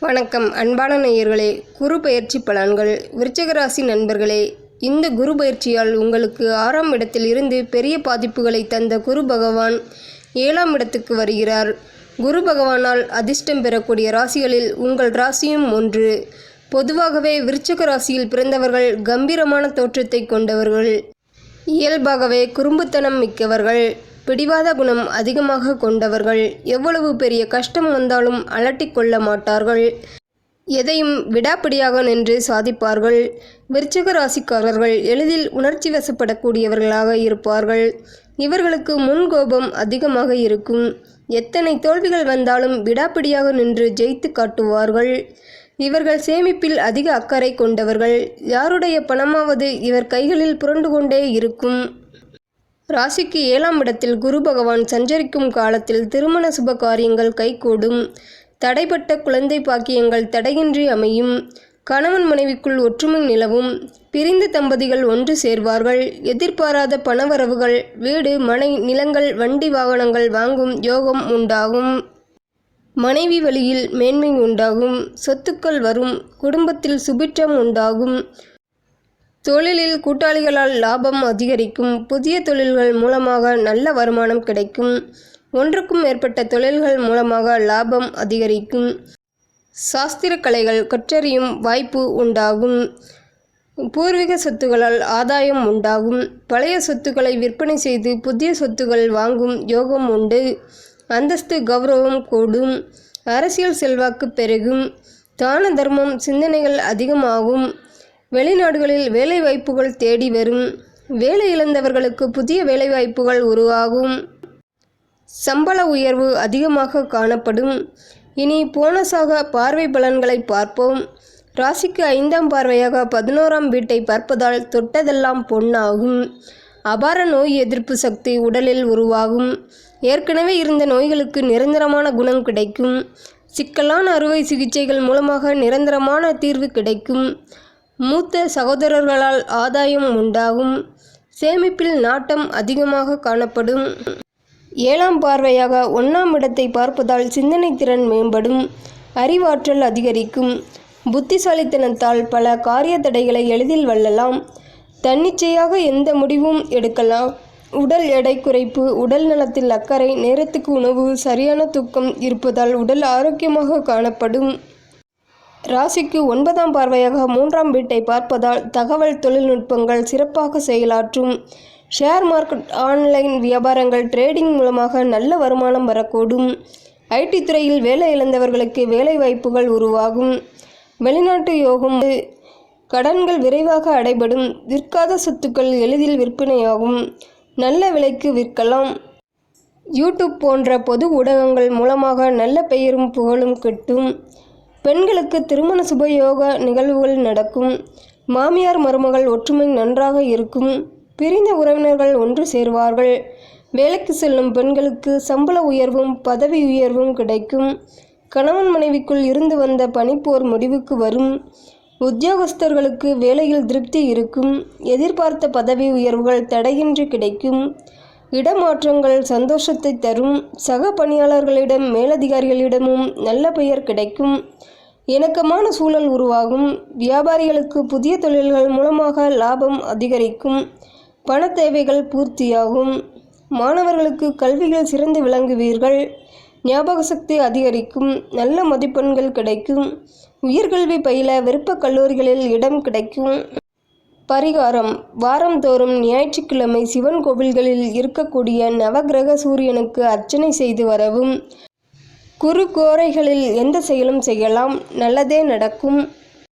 வணக்கம் அன்பான நேயர்களே. குரு பயிற்சி பலன்கள். விருச்சகராசி நண்பர்களே இந்த குரு பயிற்சியால் உங்களுக்கு ஆறாம் இடத்தில் இருந்து பெரிய பாதிப்புகளை தந்த குரு பகவான் ஏழாம் இடத்துக்கு வருகிறார். குரு பகவானால் அதிர்ஷ்டம் பெறக்கூடிய ராசிகளில் உங்கள் ராசியும் ஒன்று. பொதுவாகவே விருச்சக ராசியில் பிறந்தவர்கள் கம்பீரமான தோற்றத்தை கொண்டவர்கள். இயல்பாகவே குறும்புத்தனம் மிக்கவர்கள். பிடிவாத குணம் அதிகமாக கொண்டவர்கள். எவ்வளவு பெரிய கஷ்டம் வந்தாலும் அலட்டிக் கொள்ள மாட்டார்கள். எதையும் விடாப்பிடியாக நின்று சாதிப்பார்கள். விருச்சிக ராசிக்காரர்கள் எளிதில் உணர்ச்சி வசப்படக்கூடியவர்களாக இருப்பார்கள். இவர்களுக்கு முன்கோபம் அதிகமாக இருக்கும். எத்தனை தோல்விகள் வந்தாலும் விடாப்பிடியாக நின்று ஜெயித்து காட்டுவார்கள். இவர்கள் சேமிப்பில் அதிக அக்கறை கொண்டவர்கள். யாருடைய பணமாவது இவர் கைகளில் புரண்டு கொண்டே இருக்கும். ராசிக்கு ஏழாம் இடத்தில் குரு பகவான் சஞ்சரிக்கும் காலத்தில் திருமண சுப காரியங்கள் கைகூடும். தடைப்பட்ட குழந்தை பாக்கியங்கள் தடையின்றி அமையும். கணவன் மனைவிக்குள் ஒற்றுமை நிலவும். பிரிந்த தம்பதிகள் ஒன்று சேர்வார்கள். எதிர்பாராத பணவரவுகள் வீடு மனை நிலங்கள் வண்டி வாகனங்கள் வாங்கும் யோகம் உண்டாகும். மனைவி வழியில் மேன்மை உண்டாகும். சொத்துக்கள் வரும். குடும்பத்தில் சுபிட்சம் உண்டாகும். தொழிலில் கூட்டாளிகளால் லாபம் அதிகரிக்கும். புதிய தொழில்கள் மூலமாக நல்ல வருமானம் கிடைக்கும். ஒன்றுக்கும் மேற்பட்ட தொழில்கள் மூலமாக லாபம் அதிகரிக்கும். சாஸ்திர கலைகள் கற்றறியும் வாய்ப்பு உண்டாகும். பூர்வீக சொத்துகளால் ஆதாயம் உண்டாகும். பழைய சொத்துக்களை விற்பனை செய்து புதிய சொத்துக்கள் வாங்கும் யோகம் உண்டு. அந்தஸ்து கௌரவம் கூடும். அரசியல் செல்வாக்கு பெருகும். தான தர்மம் சிந்தனைகள் அதிகமாகும். வெளிநாடுகளில் வேலைவாய்ப்புகள் தேடி வரும். வேலை இழந்தவர்களுக்கு புதிய வேலைவாய்ப்புகள் உருவாகும். சம்பள உயர்வு அதிகமாக காணப்படும். இனி போனஸாக பார்வை பலன்களை பார்ப்போம். ராசிக்கு ஐந்தாம் பார்வையாக பதினோராம் வீட்டை பார்ப்பதால் தொட்டதெல்லாம் பொன்னாகும். அபார நோய் எதிர்ப்பு சக்தி உடலில் உருவாகும். ஏற்கனவே இருந்த நோய்களுக்கு நிரந்தரமான குணம் கிடைக்கும். சிக்கலான அறுவை சிகிச்சைகள் மூலமாக நிரந்தரமான தீர்வு கிடைக்கும். மூத்த சகோதரர்களால் ஆதாயம் உண்டாகும். சேமிப்பில் நாட்டம் அதிகமாக காணப்படும். ஏழாம் பார்வையாக ஒன்றாம் இடத்தை பார்ப்பதால் சிந்தனை திறன் மேம்படும். அறிவாற்றல் அதிகரிக்கும். புத்திசாலித்தனத்தால் பல காரிய தடைகளை எளிதில் வள்ளலாம் தன்னிச்சையாக எந்த முடிவும் எடுக்கலாம். உடல் எடை குறைப்பு உடல் நலத்தில் அக்கறை நேரத்துக்கு உணவு சரியான தூக்கம் இருப்பதால் உடல் ஆரோக்கியமாக காணப்படும். ராசிக்கு ஒன்பதாம் பார்வையாக மூன்றாம் வீட்டை பார்ப்பதால் தகவல் தொழில்நுட்பங்கள் சிறப்பாக செயலாற்றும். ஷேர் மார்க்கெட் ஆன்லைன் வியாபாரங்கள் ட்ரேடிங் மூலமாக நல்ல வருமானம் வரக்கூடும். ஐடி துறையில் வேலை இழந்தவர்களுக்கு வேலை வாய்ப்புகள் உருவாகும். வெளிநாட்டு யோகம் கடன்கள் விரைவாக அடைபடும். விற்காத சொத்துக்கள் எளிதில் விற்பனையாகும். நல்ல விலைக்கு விற்கலாம். யூடியூப் போன்ற பொது ஊடகங்கள் மூலமாக நல்ல பெயரும் புகழும் கிட்டும். பெண்களுக்கு திருமண சுபயோக நிகழ்வுகள் நடக்கும். மாமியார் மருமகள் ஒற்றுமை நன்றாக இருக்கும். பிரிந்த உறவினர்கள் ஒன்று சேர்வார்கள். வேலைக்கு செல்லும் பெண்களுக்கு சம்பள உயர்வும் பதவி உயர்வும் கிடைக்கும். கணவன் மனைவிக்குள் இருந்து வந்த பனிப்போர் முடிவுக்கு வரும். உத்தியோகஸ்தர்களுக்கு வேலையில் திருப்தி இருக்கும். எதிர்பார்த்த பதவி உயர்வுகள் தடையின்றி கிடைக்கும். இடமாற்றங்கள் சந்தோஷத்தை தரும். சக பணியாளர்களிடம் மேலதிகாரிகளிடமும் நல்ல பெயர் கிடைக்கும். இணக்கமான சூழல் உருவாகும். வியாபாரிகளுக்கு புதிய தொழில்கள் மூலமாக லாபம் அதிகரிக்கும். பண தேவைகள் பூர்த்தியாகும். மாணவர்களுக்கு கல்வியில் சிறந்து விளங்குவீர்கள். ஞாபக சக்தி அதிகரிக்கும். நல்ல மதிப்பெண்கள் கிடைக்கும். உயர்கல்வி பயில விருப்ப கல்லூரிகளில் இடம் கிடைக்கும். பரிகாரம். வாரந்தோறும் ஞாயிற்றுக்கிழமை சிவன் கோவில்களில் இருக்கக்கூடிய நவக்கிரக சூரியனுக்கு அர்ச்சனை செய்து வரவும். குறு கோரைகளில் எந்த செயலும் செய்யலாம். நல்லதே நடக்கும்.